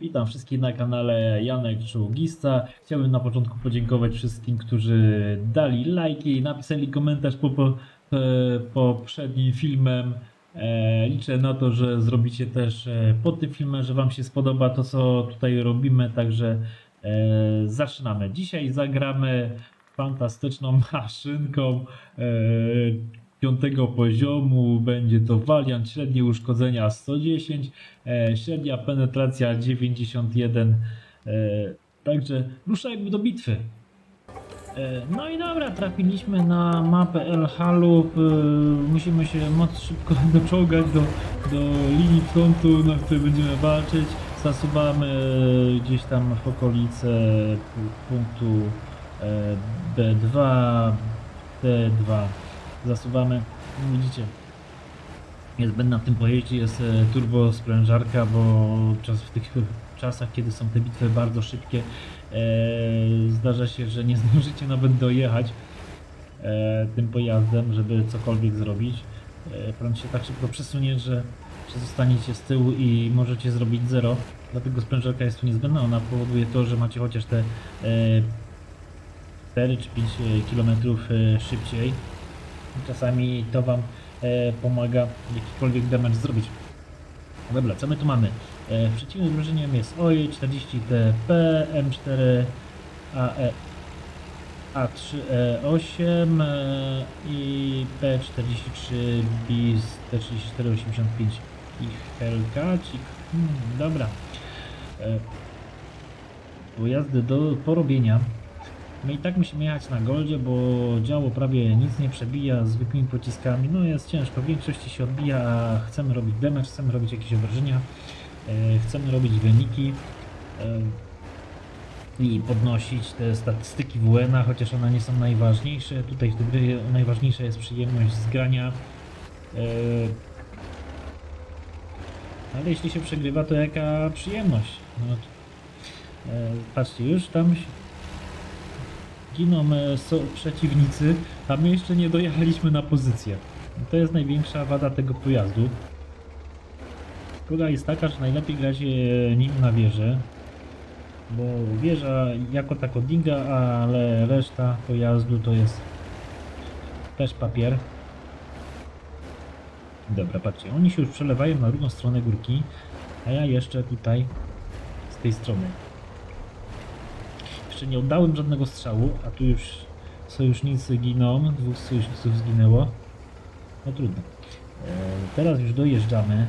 Witam wszystkich na kanale Janek Czołgista. Chciałbym na początku podziękować wszystkim, którzy dali lajki, napisali komentarz po, po, e, poprzednim filmem. E, liczę na to, że zrobicie też e, pod tym filmem, że Wam się spodoba to, co tutaj robimy. Także e, zaczynamy. Dzisiaj zagramy fantastyczną maszynką e, piątego poziomu. Będzie to Valiant, średnie uszkodzenia 110, e, średnia penetracja 91. E, także ruszajmy do bitwy. E, No i dobra, trafiliśmy na mapę El Halu. E, Musimy się moc szybko doczołgać do, do linii frontu, na której będziemy walczyć. Zasuwamy gdzieś tam w okolice pu- punktu e, B2, T2. Zasuwamy, widzicie, niezbędna w tym pojeździe jest e, turbo sprężarka, bo czas, w tych czasach, kiedy są te bitwy bardzo szybkie, e, zdarza się, że nie zdążycie nawet dojechać e, tym pojazdem, żeby cokolwiek zrobić. Prąd się tak szybko przesunie, że, zostaniecie z tyłu i możecie zrobić zero. Dlatego sprężarka jest tu niezbędna. Ona powoduje to, że macie chociaż te e, 4 czy 5 km szybciej. Czasami to Wam e, pomaga jakikolwiek damage zrobić. Dobra, co my tu mamy? E, przeciwnym drużynem jest OJ 40TP, M4 AE A3E8 e, i P43 BIS T3485 i Hellcacik. Hmm, dobra. E, pojazdy do porobienia. My i tak musimy jechać na goldzie, bo działo prawie nic nie przebija zwykłymi pociskami. No jest ciężko, w większości się odbija, a chcemy robić damage, chcemy robić jakieś obrażenia, e, chcemy robić wyniki e, i podnosić te statystyki WN-a, chociaż one nie są najważniejsze. Tutaj w gry najważniejsza jest przyjemność z grania. E, ale jeśli się przegrywa, to jaka przyjemność. No, patrzcie, już tam giną e, przeciwnicy, a my jeszcze nie dojechaliśmy na pozycję. To jest największa wada tego pojazdu. Druga jest taka, że najlepiej grać e, nim na wieżę, bo wieża jako tako dinga, ale reszta pojazdu to jest też papier. Dobra, patrzcie, oni się już przelewają na drugą stronę górki, a ja jeszcze tutaj z tej strony. Jeszcze nie oddałem żadnego strzału, a tu już sojusznicy giną, dwóch sojuszników zginęło. No trudno. E, teraz już dojeżdżamy.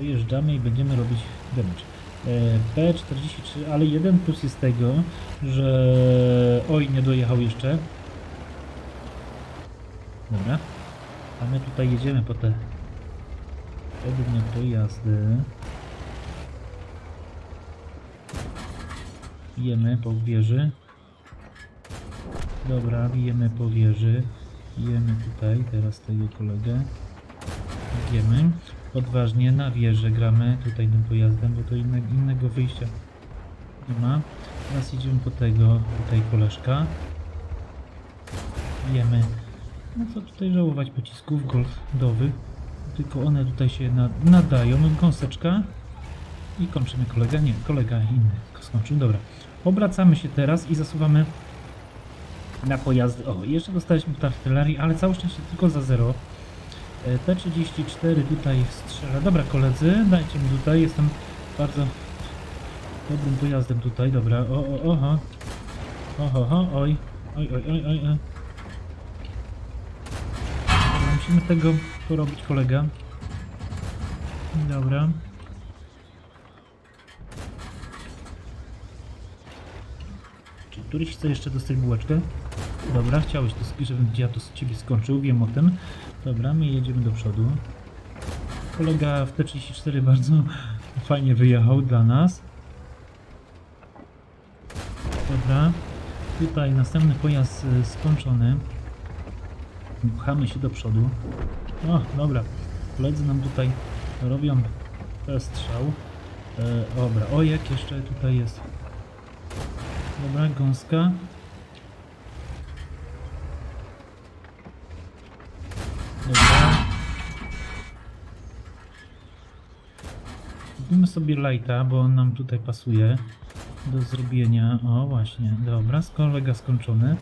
Dojeżdżamy i będziemy robić damage. E, P43, ale jeden plus jest tego, że oj nie dojechał jeszcze. Dobra. A my tutaj jedziemy po te pewne pojazdy. Bijemy po wieży. Dobra, bijemy po wieży. Bijemy tutaj, teraz tego kolegę. Bijemy. Odważnie na wieżę gramy tutaj tym pojazdem, bo to inne, innego wyjścia nie ma. Teraz idziemy po tego, tutaj koleżka. Bijemy. No co tutaj żałować pocisków golfowych. Tylko one tutaj się na, nadają. Gąseczka. I kończymy kolega. Nie, kolega inny skończył. Dobra. Obracamy się teraz i zasuwamy na pojazdy. O, jeszcze dostaliśmy tu artylerii, ale całe szczęście tylko za 0. E, T34 tutaj strzela. Dobra koledzy, dajcie mi tutaj. Jestem bardzo dobrym pojazdem tutaj. Dobra, o, o, oho. Oho, oho, oj. Oj, oj, oj, oj, musimy tego porobić kolega. Dobra. Któryś chce jeszcze dostać bułeczkę? Dobra, chciałeś, to, żebym ja to z ciebie skończył, wiem o tym. Dobra, my jedziemy do przodu. Kolega w T34 bardzo fajnie wyjechał dla nas. Dobra, tutaj następny pojazd y, skończony. Pchamy się do przodu. O, dobra, koledzy nam tutaj robią strzał. E, dobra, ojek jeszcze tutaj jest Dobra, gąska. Dobra. Kupimy sobie lighta, bo on nam tutaj pasuje do zrobienia. O, właśnie, dobra, kolega skończony.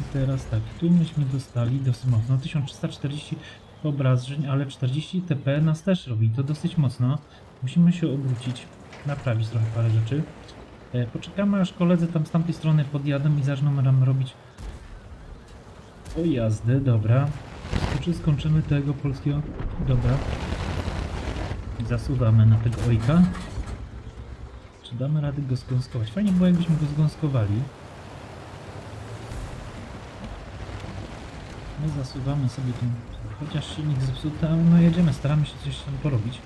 I teraz tak, tu myśmy dostali dosyć mocno, 1340 obrażeń, ale 40 TP nas też robi, to dosyć mocno. Musimy się obrócić, naprawić trochę parę rzeczy. E, poczekamy aż koledzy tam z tamtej strony podjadą i zaczną nam robić o jazdę, dobra. To czy skończymy tego polskiego? Dobra. Zasuwamy na tego ojka. Czy damy radę go zgąskować? Fajnie było jakbyśmy go zgąskowali. My zasuwamy sobie tym, chociaż silnik zepsuty, ale no jedziemy, staramy się coś tam porobić.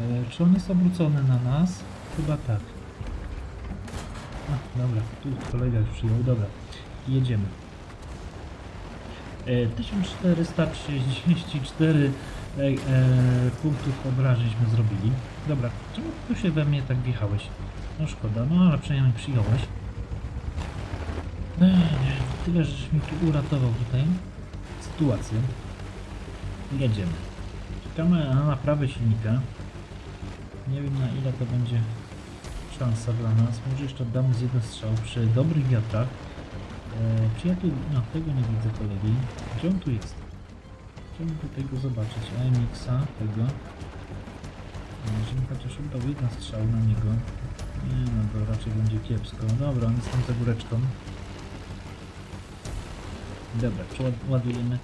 E, czy on jest obrócony na nas? Chyba tak. A, dobra, tu kolega już przyjął, dobra. Jedziemy. E, 1434 e, e, punktów obrażeńśmy zrobili. Dobra, czemu tu się we mnie tak wjechałeś? No szkoda, no ale przynajmniej przyjąłeś. Ech, Tyle, żeś mi tu uratował tutaj sytuację. Jedziemy. Czekamy na naprawę silnika. Nie wiem na ile to będzie szansa dla nas. Może jeszcze oddamy z jeden strzał przy dobrych wiatrach. E, czy ja tu... No, tego nie widzę kolegi. Gdzie on tu jest? Chciałbym tutaj go zobaczyć. AMX-a, tego. E, Żebym chociaż oddał jeden strzał na niego. Nie no, to raczej będzie kiepsko. Dobra, on jest tam za góreczką. Dobra, przeładujemy,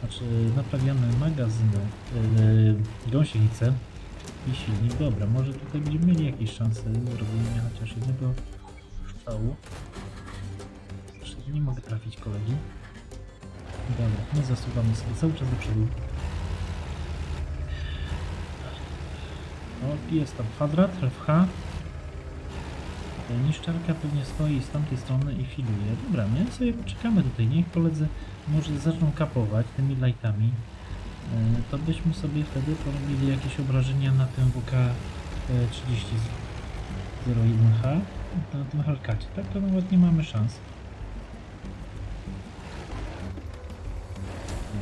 znaczy naprawiamy magazyny, yy, gąsienicę i silnik. Dobra, może tutaj będziemy mieli jakieś szanse zrobienia chociaż jednego strzału. Jeszcze nie mogę trafić kolegi. Dobra, my zasuwamy sobie cały czas do przodu. O, jest tam kwadrat, FH. Niszczarka pewnie stoi z tamtej strony i filuje. Dobra, my sobie poczekamy tutaj, niech koledzy może zaczną kapować tymi lightami. E, To byśmy sobie wtedy porobili jakieś obrażenia na tym WK e, 3001H, na tym Hellcacie. Tak to nawet nie mamy szans. Nie.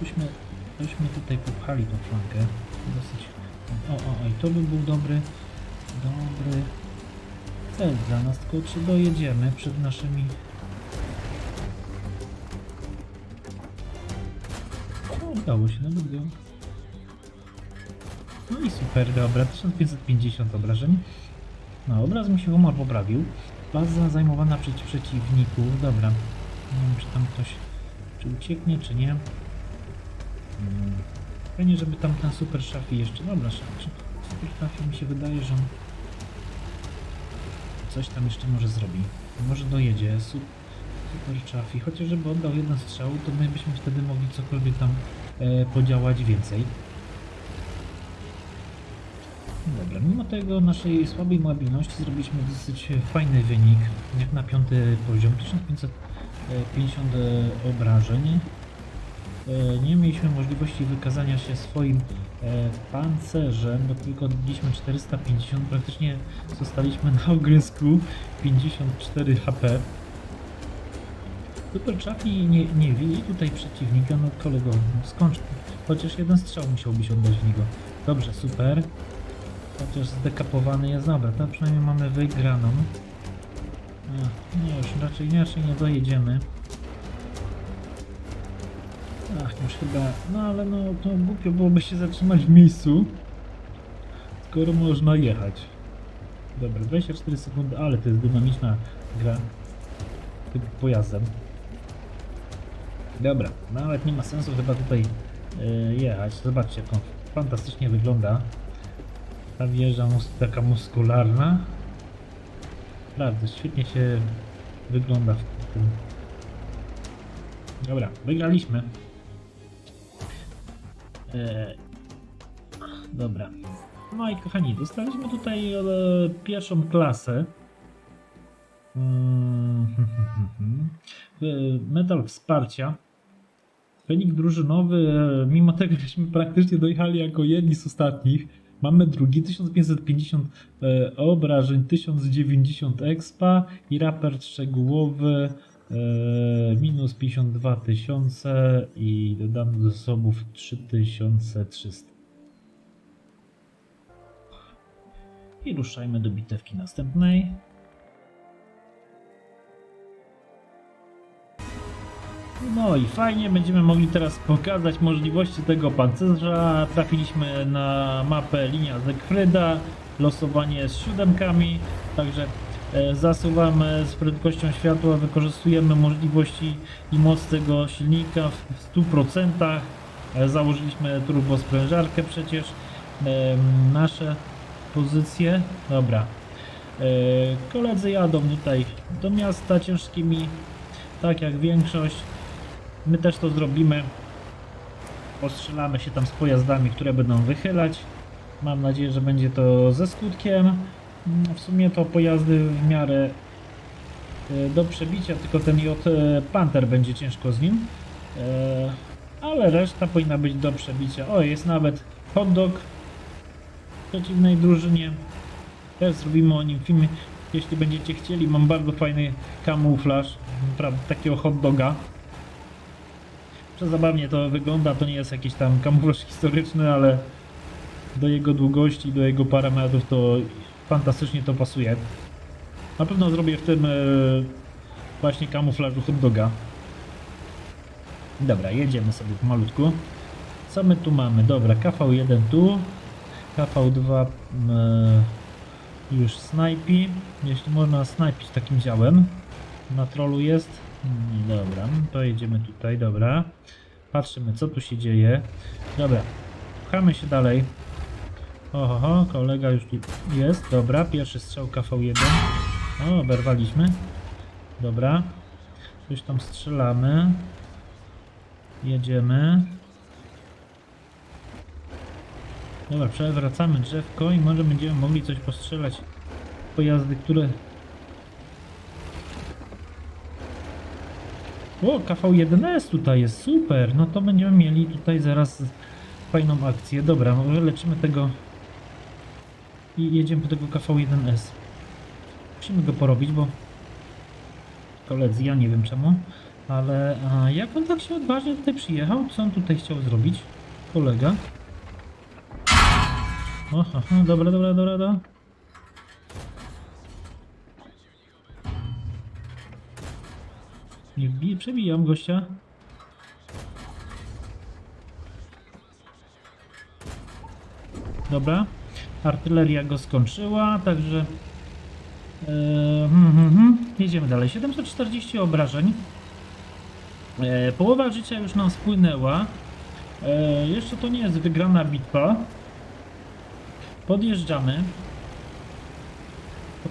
Byśmy, byśmy tutaj popchali tą flankę. Dosyć. O, o, o, i to by był dobry, dobry cel dla nas, tylko czy dojedziemy przed naszymi... udało się, nawet go... No i super, dobra, 1550 obrażeń. No, obraz mi się humor poprawił. Baza zajmowana przez przeciwników, dobra. Nie wiem, czy tam ktoś... Czy ucieknie, czy nie. Hmm. Fajnie, żeby tam ten super szafi jeszcze... Dobra, Szaf- super szafi mi się wydaje, że on coś tam jeszcze może zrobi. Może dojedzie, su- super trafi. Chociaż żeby oddał jeden strzał, to my byśmy wtedy mogli cokolwiek tam podziałać więcej. Dobra, mimo tego naszej słabej mobilności zrobiliśmy dosyć fajny wynik, jak na piąty poziom, 1550 e, obrażeń. E, Nie mieliśmy możliwości wykazania się swoim e, pancerzem, bo tylko odbiliśmy 450, praktycznie zostaliśmy na ogrysku 54 HP. Chapi nie, nie wie tutaj przeciwnika, no kolego, no skończ, chociaż jeden strzał musiałbyś oddać w niego. Dobrze, super. Chociaż zdekapowany jest, dobra, to przynajmniej mamy wygraną. Ach, nie, już raczej inaczej nie dojedziemy. Ach, już chyba, no ale no to głupio byłoby się zatrzymać w miejscu, skoro można jechać. Dobra, 24 sekundy, ale to jest dynamiczna gra tym pojazdem. Dobra, nawet nie ma sensu chyba tutaj e, jechać. Zobaczcie, jak on fantastycznie wygląda. Ta wieża taka muskularna. Naprawdę, świetnie się wygląda w tym. Dobra, wygraliśmy. E, dobra. No i kochani, dostaliśmy tutaj e, pierwszą klasę. Mm, e, Medal wsparcia. Wynik drużynowy, e, mimo tego, żeśmy praktycznie dojechali jako jedni z ostatnich, mamy drugi 1550 e, obrażeń, 1090 expa i raport szczegółowy e, minus 52 tysiące i dodano do zasobów 3300. i ruszajmy do bitewki następnej. No i fajnie, będziemy mogli teraz pokazać możliwości tego pancerza. Trafiliśmy na mapę linia Zegfryda, losowanie z siódemkami, także e, zasuwamy z prędkością światła, wykorzystujemy możliwości i moc tego silnika w 100%. E, Założyliśmy turbosprężarkę przecież. E, Nasze pozycje, dobra. E, Koledzy jadą tutaj do miasta ciężkimi, tak jak większość. My też to zrobimy. Postrzelamy się tam z pojazdami, które będą wychylać. Mam nadzieję, że będzie to ze skutkiem. W sumie to pojazdy w miarę e, do przebicia, tylko ten J e, Panther będzie ciężko z nim. E, Ale reszta powinna być do przebicia. O, jest nawet hot dog w przeciwnej drużynie. Też zrobimy o nim film. Jeśli będziecie chcieli, mam bardzo fajny kamuflaż, prawda, takiego hot doga. Przezabawnie to wygląda, to nie jest jakiś tam kamuflaż historyczny, ale do jego długości, do jego parametrów to fantastycznie to pasuje. Na pewno zrobię w tym e, właśnie kamuflażu hot doga. Dobra, jedziemy sobie pomalutku. Co my tu mamy? Dobra, KV1 tu, KV2 e, już snajpi, jeśli można snajpić takim działem. Na trollu jest. Dobra, to jedziemy tutaj, dobra. Patrzymy co tu się dzieje. Dobra, pchamy się dalej. Oho, ho, kolega już tu jest. Dobra, pierwszy strzał KV1. O, oberwaliśmy. Dobra. Coś tam strzelamy. Jedziemy. Dobra, przewracamy drzewko i może będziemy mogli coś postrzelać. Pojazdy, które... O, KV1S tutaj jest, super! No to będziemy mieli tutaj zaraz fajną akcję. Dobra, może leczymy tego i jedziemy po tego KV1S. Musimy go porobić, bo koledzy, ja nie wiem czemu, ale a jak on tak się odważnie tutaj przyjechał? Co on tutaj chciał zrobić? Kolega. Aha, dobra, dobra, dobra, dobra. Nie wbiję, przebijam gościa. Dobra, artyleria go skończyła, także hmm. jedziemy dalej. 740 obrażeń. E, połowa życia już nam spłynęła. E, jeszcze to nie jest wygrana bitwa. Podjeżdżamy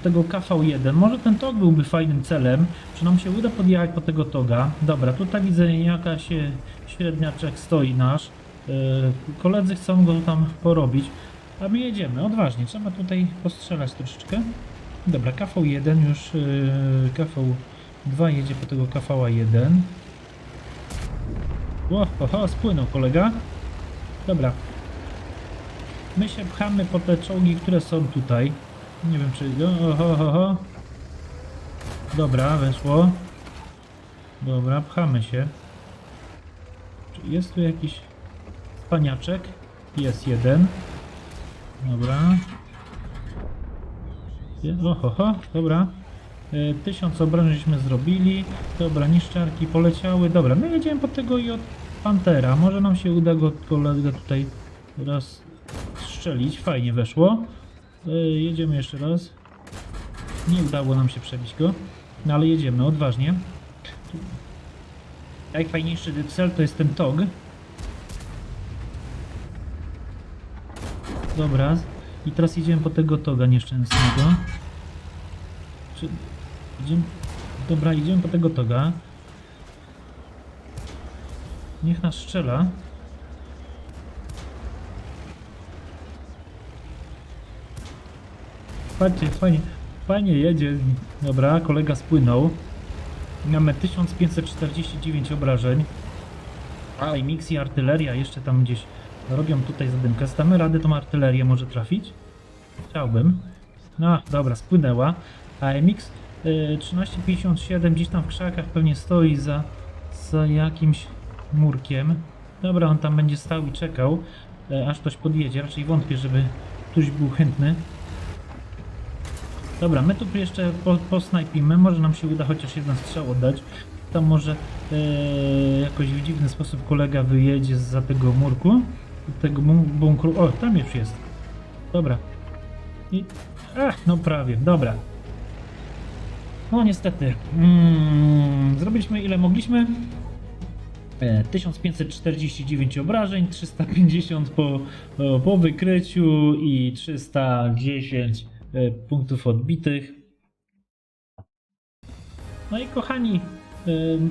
tego KV1. Może ten tok byłby fajnym celem, czy nam się uda podjechać po tego toga. Dobra, tutaj widzę jakaś średniaczek stoi nasz. E, Koledzy chcą go tam porobić, a my jedziemy odważnie. Trzeba tutaj postrzelać troszeczkę. Dobra, KV1 już, e, KV2 jedzie po tego KV1. O, oho, spłynął kolega. Dobra, My się pchamy po te czołgi, które są tutaj. Nie wiem czy... O, ho, ho, ho. Dobra, weszło. Dobra, pchamy się. Czy jest tu jakiś spaniaczek? Jest jeden. Dobra. Je- O, ho, ho. Dobra. E, Tysiąc obrażeń żeśmy zrobili. Dobra, niszczarki poleciały. Dobra, my jedziemy po tego i od Pantera. Może nam się uda go kolega tutaj raz strzelić. Fajnie weszło. E, jedziemy jeszcze raz. Nie udało nam się przebić go. No ale jedziemy, odważnie. Najfajniejszy cel to jest ten TOG. Dobra. I teraz jedziemy po tego TOGa nieszczęsnego. Czy... Idziemy... Dobra, idziemy po tego TOGa. Niech nas strzela. Patrzcie, fajnie, fajnie jedzie. Dobra, kolega spłynął. Mamy 1549 obrażeń. A i mix i artyleria jeszcze tam gdzieś robią tutaj zadymkę. Stamy rady tą artylerię może trafić? Chciałbym. No, dobra, spłynęła. A mix y, 1357 gdzieś tam w krzakach pewnie stoi za, za jakimś murkiem. Dobra, on tam będzie stał i czekał, e, aż ktoś podjedzie. Raczej wątpię, żeby ktoś był chętny Dobra, my tu jeszcze po, posnajpimy, może nam się uda chociaż jeden strzał oddać. Tam może e, jakoś w dziwny sposób kolega wyjedzie za tego murku, tego bun- bunkru. O, tam już jest. Dobra. I... Ach, no prawie, dobra. No niestety. Mm, zrobiliśmy ile mogliśmy. E, 1549 obrażeń, 350 po, po, po wykryciu i 310 e, punktów odbitych. No i kochani, ym,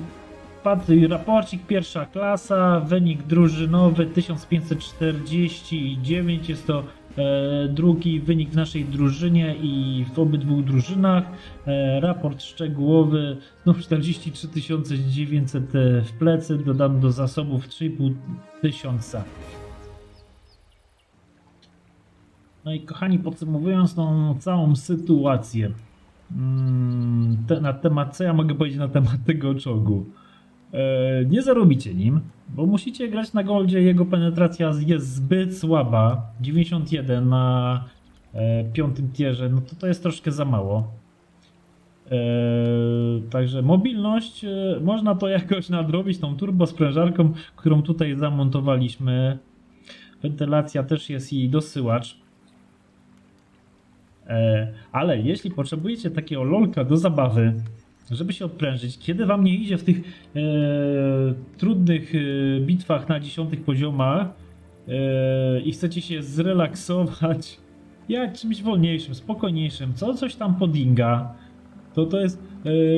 padł raporcik pierwsza klasa, wynik drużynowy 1549 jest to e, drugi wynik w naszej drużynie i w obydwu drużynach. E, raport szczegółowy znów 43 900 w plecy, dodano do zasobów 3,5 tysiąca. No i kochani, podsumowując tą całą sytuację, mm, te, na temat, co ja mogę powiedzieć na temat tego czołgu? E, nie zarobicie nim, bo musicie grać na goldzie, jego penetracja jest zbyt słaba, 91 na e, piątym tierze, no to to jest troszkę za mało. E, także mobilność, e, można to jakoś nadrobić tą turbosprężarką, którą tutaj zamontowaliśmy. Wentylacja też jest i dosyłacz. E, ale jeśli potrzebujecie takiego lolka do zabawy, żeby się odprężyć, kiedy wam nie idzie w tych e, trudnych e, bitwach na dziesiątych poziomach e, i chcecie się zrelaksować jak czymś wolniejszym, spokojniejszym, co coś tam podinga, to to jest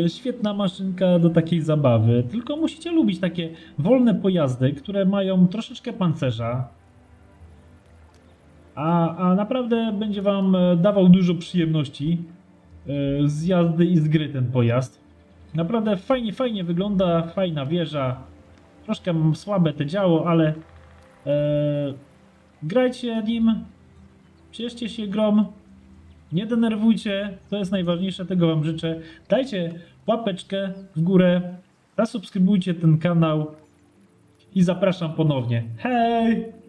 e, świetna maszynka do takiej zabawy. Tylko musicie lubić takie wolne pojazdy, które mają troszeczkę pancerza, a, a naprawdę będzie Wam e, dawał dużo przyjemności e, z jazdy i z gry ten pojazd. Naprawdę fajnie, fajnie wygląda, fajna wieża. Troszkę słabe te działo, ale e, grajcie nim, cieszcie się grom, nie denerwujcie, to jest najważniejsze, tego Wam życzę. Dajcie łapeczkę w górę, zasubskrybujcie ten kanał i zapraszam ponownie. Hej!